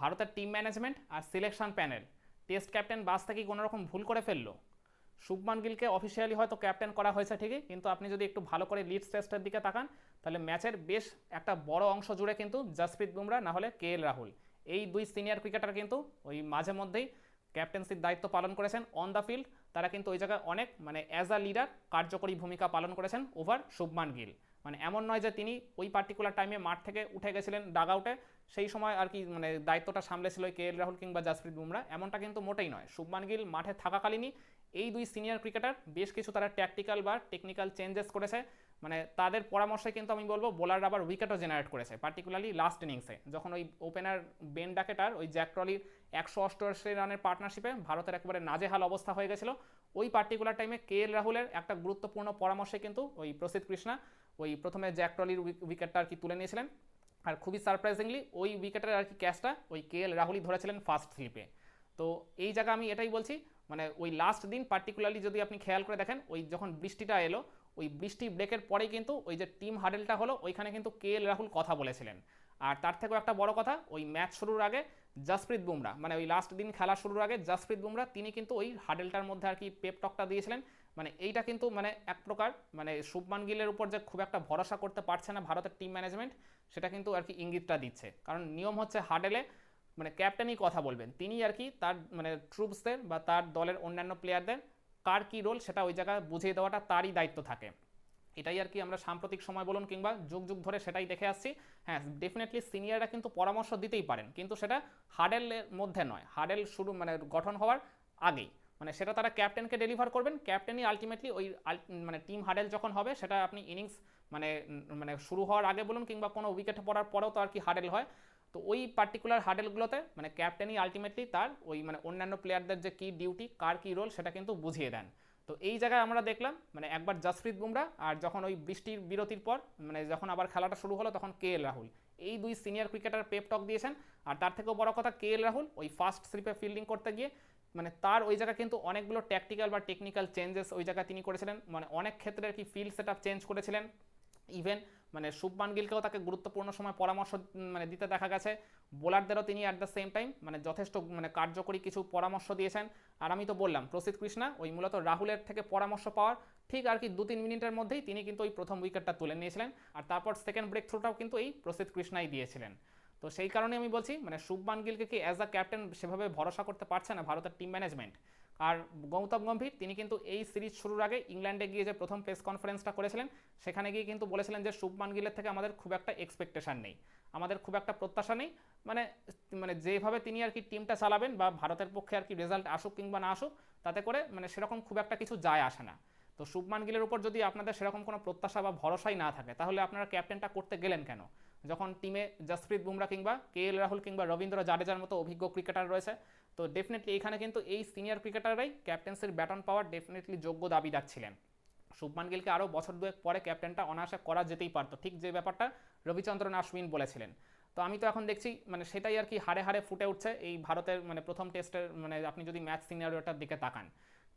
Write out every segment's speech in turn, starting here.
ভারতের team management আর selection panel test captain বাসটা কি কোনোরকম ভুল করে ফেলল। শুভমান গিলকে অফিসিয়ালি হয়তো ক্যাপ্টেন করা হয়েছে ঠিকই, কিন্তু আপনি যদি একটু ভালো করে লিডস টেস্টের দিকে তাকান, তাহলে ম্যাচের বেশ একটা বড় অংশ জুড়ে কিন্তু জসপ্রীত বুমরা, না হলে কে এল রাহুল। এই দুই সিনিয়র ক্রিকেটার কিন্তু ওই মাঝে মধ্যেই ক্যাপ্টেন্সির দায়িত্ব পালন করেছেন অন দ্য ফিল্ড তারা কিন্তু ওই জায়গায় অনেক মানে অ্যাজ আ লিডার কার্যকরী ভূমিকা পালন করেছেন ওভার শুভমান গিল। মানে এমন নয় যে তিনি ওই পার্টিকুলার টাইমে মাঠ থেকে উঠে গেছিলেন ডাগ আউটে সেই সময় আর কি মানে দায়িত্বটা সামলেছিল কে এল রাহুল কিংবা জাসপ্রীত বুমরা, এমনটা কিন্তু মোটেই নয়। শুভমান গিল মাঠে থাকাকালীনই এই দুই সিনিয়র ক্রিকেটার বেশ কিছু তারা ট্যাকটিক্যাল বা টেকনিক্যাল চেঞ্জেস করেছে। মানে তাদের পরামর্শে কিন্তু আমি বলব বোলার আবার উইকেটও জেনারেট করেছে পার্টিকুলারলি লাস্ট ইনিংসে যখন ওই ওপেনার বেন ডাকেটার ওই জ্যাক ট্রলির একশো অষ্টআশি রানের পার্টনারশিপে ভারতের একেবারে নাজেহাল অবস্থা হয়ে গেছিল, ওই পার্টিকুলার টাইমে কে এল রাহুলের একটা গুরুত্বপূর্ণ পরামর্শে কিন্তু ওই প্রসিদ্ধ কৃষ্ণা ওই প্রথমে জ্যাক ট্রলির উইকেটটা আর কি তুলে নিয়েছিলেন। আর খুবই সারপ্রাইজিংলি ওই উইকেটের আর কি ক্যাচটা ওই কে এল রাহুলই ধরেছিলেন ফার্স্ট স্লিপে তো এই জায়গা আমি এটাই বলছি মানে ওই লাস্ট দিন পার্টিকুলারলি যদি আপনি খেয়াল করে দেখেন, ওই যখন বৃষ্টিটা এলো ওই বৃষ্টি ব্রেকের পরেই কিন্তু ওই যে টিম হাডেলটা হলো, ওইখানে কিন্তু কে এল রাহুল কথা বলেছিলেন। আর তার থেকেও একটা বড় কথা, ওই ম্যাচ শুরুর আগে জাসপ্রীত বুমরা মানে ওই লাস্ট দিন খেলা শুরুর আগে জাসপ্রীত বুমরা, তিনি কিন্তু ওই হাডেলটার মধ্যে আর কি পেপ টকটা দিয়েছিলেন। মানে এইটা কিন্তু মানে এক প্রকার মানে শুভমান গিলের উপর যে খুব একটা ভরসা করতে পারছে না ভারতের টিম ম্যানেজমেন্ট সেটা কিন্তু আর কি ইঙ্গিতটা দিচ্ছে। কারণ নিয়ম হচ্ছে হাডেলে মানে ক্যাপ্টেনই কথা বলবেন তিনি আর কি তার মানে ট্রুপসদের বা তার দলের অন্যান্য প্লেয়ারদের কার কী রোল সেটা ওই জায়গায় বুঝিয়ে দেওয়াটা তারই দায়িত্ব থাকে। এটাই আর কি আমরা সাম্প্রতিক সময় বলুন কিংবা যুগ যুগ ধরে সেটাই দেখে আসছি। হ্যাঁ ডেফিনেটলি সিনিয়ররা কিন্তু পরামর্শ দিতেই পারেন, কিন্তু সেটা হাডেলের মধ্যে নয়। হাডেল শুরু মানে গঠন হওয়ার আগেই। মানে সেটা তারা ক্যাপ্টেনকে ডেলিভার করবেন ক্যাপ্টেনই আলটিমেটলি ওই মানে টিম হাডেল যখন হবে, সেটা আপনি ইনিংস মানে মানে শুরু হওয়ার আগে বলুন কিংবা কোনো উইকেটে পড়ার পরেও তো আর কি হাডেল হয়। তো ওই পার্টিকুলার হাডেলগুলোতে মানে ক্যাপ্টেনই আলটিমেটলি তার ওই মানে অন্যান্য প্লেয়ারদের যে কী ডিউটি কার কী রোল সেটা কিন্তু বুঝিয়ে দেন। তো এই জায়গায় আমরা দেখলাম মানে একবার জসপ্রীত বুমরা আর যখন ওই বৃষ্টির বিরতির পর মানে যখন আবার খেলাটা শুরু হলো তখন কে এল রাহুল এই দুই সিনিয়র ক্রিকেটার পেপ টক দিয়েছেন, আর তার থেকেও বড় কথা কে এল রাহুল ওই ফার্স্ট স্লিপে ফিল্ডিং করতে গিয়ে মানে তার ওই জায়গায় কিন্তু অনেকগুলো ট্যাকটিক্যাল বা টেকনিক্যাল চেঞ্জেস ওই জায়গায় তিনি করেছিলেন। মানে অনেক ক্ষেত্রে আর কি ফিল্ড সেট চেঞ্জ করেছিলেন। ইভেন মানে শুভমান গিলকেও তাকে গুরুত্বপূর্ণ সময় পরামর্শ মানে দিতে দেখা গেছে। বোলারদেরও তিনি অ্যাট দ্য সেম টাইম মানে যথেষ্ট মানে কার্যকরী কিছু পরামর্শ দিয়েছেন। আর আমি তো বললাম প্রসিদ্ধ কৃষ্ণা ওই মূলত রাহুলের থেকে পরামর্শ পাওয়ার ঠিক আর কি দু তিন মিনিটের মধ্যেই তিনি কিন্তু ওই প্রথম উইকেটটা তুলে নিয়েছিলেন। আর তারপর সেকেন্ড ব্রেক থ্রুটাও কিন্তু এই প্রসিদ্ধ কৃষ্ণাই দিয়েছিলেন। তো সেই কারণে আমি বলছি মানে শুভমান গিলকে কি অ্যাজ আ ক্যাপ্টেন সেভাবে ভরসা করতে পারছে না ভারতের টিম ম্যানেজমেন্ট আর গৌতম গম্ভীর, তিনি কিন্তু এই সিরিজ শুরুর আগে ইংল্যান্ডে গিয়ে যে প্রথম প্রেস কনফারেন্সটা করেছিলেন, সেখানে গিয়ে কিন্তু বলেছিলেন যে শুভমান গিলের থেকে আমাদের খুব একটা এক্সপেকটেশন নেই। আমাদের খুব একটা প্রত্যাশা নেই। মানে মানে যেভাবে তিনি আর কি টিমটা চালাবেন বা ভারতের পক্ষে আর কি রেজাল্ট আসুক কিংবা না আসুক, তাতে করে মানে সেরকম খুব একটা কিছু যায় আসে না। তো শুভমান গিলের উপর যদি আপনাদের সেরকম কোনো প্রত্যাশা বা ভরসাই না থাকে, তাহলে আপনারা ক্যাপ্টেনটা করতে গেলেন কেন? যখন টিমে জসপ্রীত বুমরা কিংবা কে এল রাহুল কিংবা রবীন্দ্র জাডেজার মতো অভিজ্ঞ ক্রিকেটার রয়েছে, তো ডেফিনেটলি এখানে কিন্তু এই সিনিয়র ক্রিকেটাররাই ক্যাপ্টেন্সির ব্যাটন পাওয়ার ডেফিনেটলি যোগ্য দাবিদার ছিলেন শুভমান গিলকে আরও বছর দুয়েক পরে ক্যাপ্টেনটা অনায়াসে করা যেতেই পারতো। ঠিক যে ব্যাপারটা রবিচন্দ্রন আশ্বিন বলেছিলেন। তো আমি তো এখন দেখছি মানে সেটাই আর কি হারে হারে ফুটে উঠছে এই ভারতের মানে প্রথম টেস্টের মানে আপনি যদি ম্যাচ সিনিয়রটার দিকে তাকান।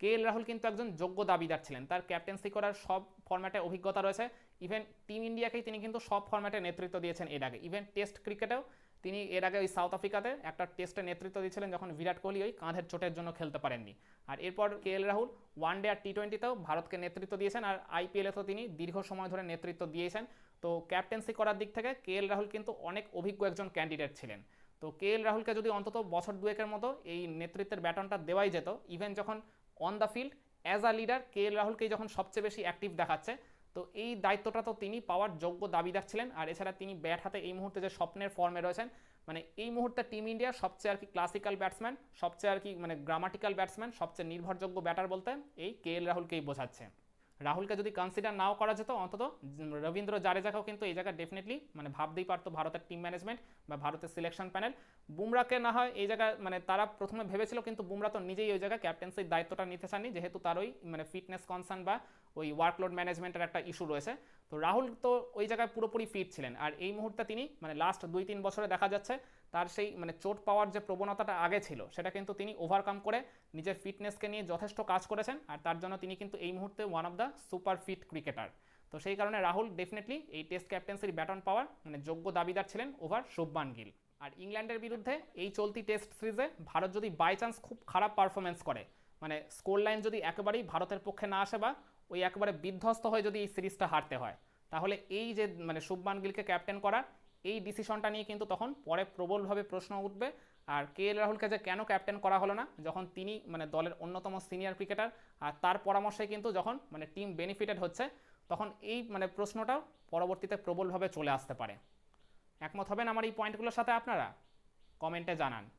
কে এল রাহুল কিন্তু একজন যোগ্য দাবিদার ছিলেন। তার ক্যাপ্টেন্সি করার সব ফর্ম্যাটে অভিজ্ঞতা রয়েছে। ইভেন টিম ইন্ডিয়াকেই তিনি কিন্তু সব ফর্ম্যাটে নেতৃত্ব দিয়েছেন এর আগে। ইভেন টেস্ট ক্রিকেটেও তিনি এর আগে ওই সাউথ আফ্রিকাতে একটা টেস্টে নেতৃত্ব দিয়েছিলেন যখন বিরাট কোহলি ওই কাঁধের চোটের জন্য খেলতে পারেননি। আর এরপর K L Rahul one day আর টি টোয়েন্টিতেও ভারতকে নেতৃত্ব দিয়েছেন আর আইপিএলে তো তিনি দীর্ঘ সময় ধরে নেতৃত্ব দিয়েছেন। তো ক্যাপ্টেন্সি করার দিক থেকে কে এল রাহুল কিন্তু অনেক অভিজ্ঞ একজন ক্যান্ডিডেট ছিলেন। তো কে এল রাহুলকে যদি অন্তত বছর দুয়েকের মতো এই নেতৃত্বের ব্যাটনটা দেওয়াই যেত ইভেন যখন on the field as a leader K L রাহুলকেই যখন সবচেয়ে বেশি অ্যাক্টিভ দেখাচ্ছে, তো এই দায়িত্বটা তো তিনি পাওয়ার যোগ্য দাবিদার ছিলেন, আর এছাড়া তিনি ব্যাট হাতে এই মুহূর্তে যে স্বপ্নের ফর্মে রয়েছেন মানে এই মুহূর্তে টিম ইন্ডিয়া সবচেয়ে আর কি ক্লাসিক্যাল ব্যাটসম্যান সবচেয়ে আর কি মানে গ্রামাটিক্যাল ব্যাটসম্যান সবচেয়ে নির্ভরযোগ্য ব্যাটার বলতে এই কে এল রাহুলকেই বোঝাচ্ছে। রাহুলকে যদি কনসিডার নাও করা যেত, অন্তত রবীন্দ্র জাডেজাকেও কিন্তু এই জায়গায় ডেফিনেটলি মানে ভাবতেই পারতো ভারতের টিম ম্যানেজমেন্ট বা ভারতের সিলেকশন প্যানেল বুমরাকে না হয় এই জায়গায় মানে তারা প্রথমে ভেবেছিল, কিন্তু বুমরা তো নিজেই ওই জায়গায় ক্যাপ্টেন্সির দায়িত্বটা নিতে চাননি, যেহেতু তারই মানে ফিটনেস কনসার্ন বা ওই ওয়ার্কলোড ম্যানেজমেন্টের একটা ইস্যু রয়েছে। তো রাহুল তো ওই জায়গায় পুরোপুরি ফিট ছিলেন। আর এই মুহূর্তে তিনি মানে লাস্ট দুই তিন বছরে দেখা যাচ্ছে তার সেই মানে চোট পাওয়ার যে প্রবণতাটা আগে ছিল, সেটা কিন্তু তিনি ওভারকাম করে নিজের ফিটনেসকে নিয়ে যথেষ্ট কাজ করেছেন। আর তার জন্য তিনি কিন্তু এই মুহূর্তে one of the super fit cricketer তো সেই কারণে রাহুল ডেফিনেটলি এই টেস্ট ক্যাপ্টেন্সির ব্যাটন পাওয়ার মানে যোগ্য দাবিদার ছিলেন ওভার শুভমান গিল। আর ইংল্যান্ডের বিরুদ্ধে এই চলতি টেস্ট সিরিজে ভারত যদি বাই চান্স খুব খারাপ পারফরমেন্স করে মানে স্কোর লাইন যদি একেবারেই ভারতের পক্ষে না আসে বা ওই একেবারে বিধ্বস্ত হয়ে যদি এই সিরিজটা হারতে হয়, তাহলে এই যে মানে শুভমান গিলকে ক্যাপ্টেন করার এই ডিসিশনটা নিয়ে কিন্তু তখন পরে প্রবলভাবে প্রশ্ন উঠবে। আর কে এল রাহুলকে যে কেন ক্যাপ্টেন করা হলো না, যখন তিনি মানে দলের অন্যতম সিনিয়র ক্রিকেটার আর তার পরামর্শে কিন্তু যখন মানে টিম বেনিফিটেড হচ্ছে, তখন এই মানে প্রশ্নটাও পরবর্তীতে প্রবলভাবে চলে আসতে পারে। একমত হবেন আমার এই পয়েন্টগুলোর সাথে আপনারা? কমেন্টে জানান।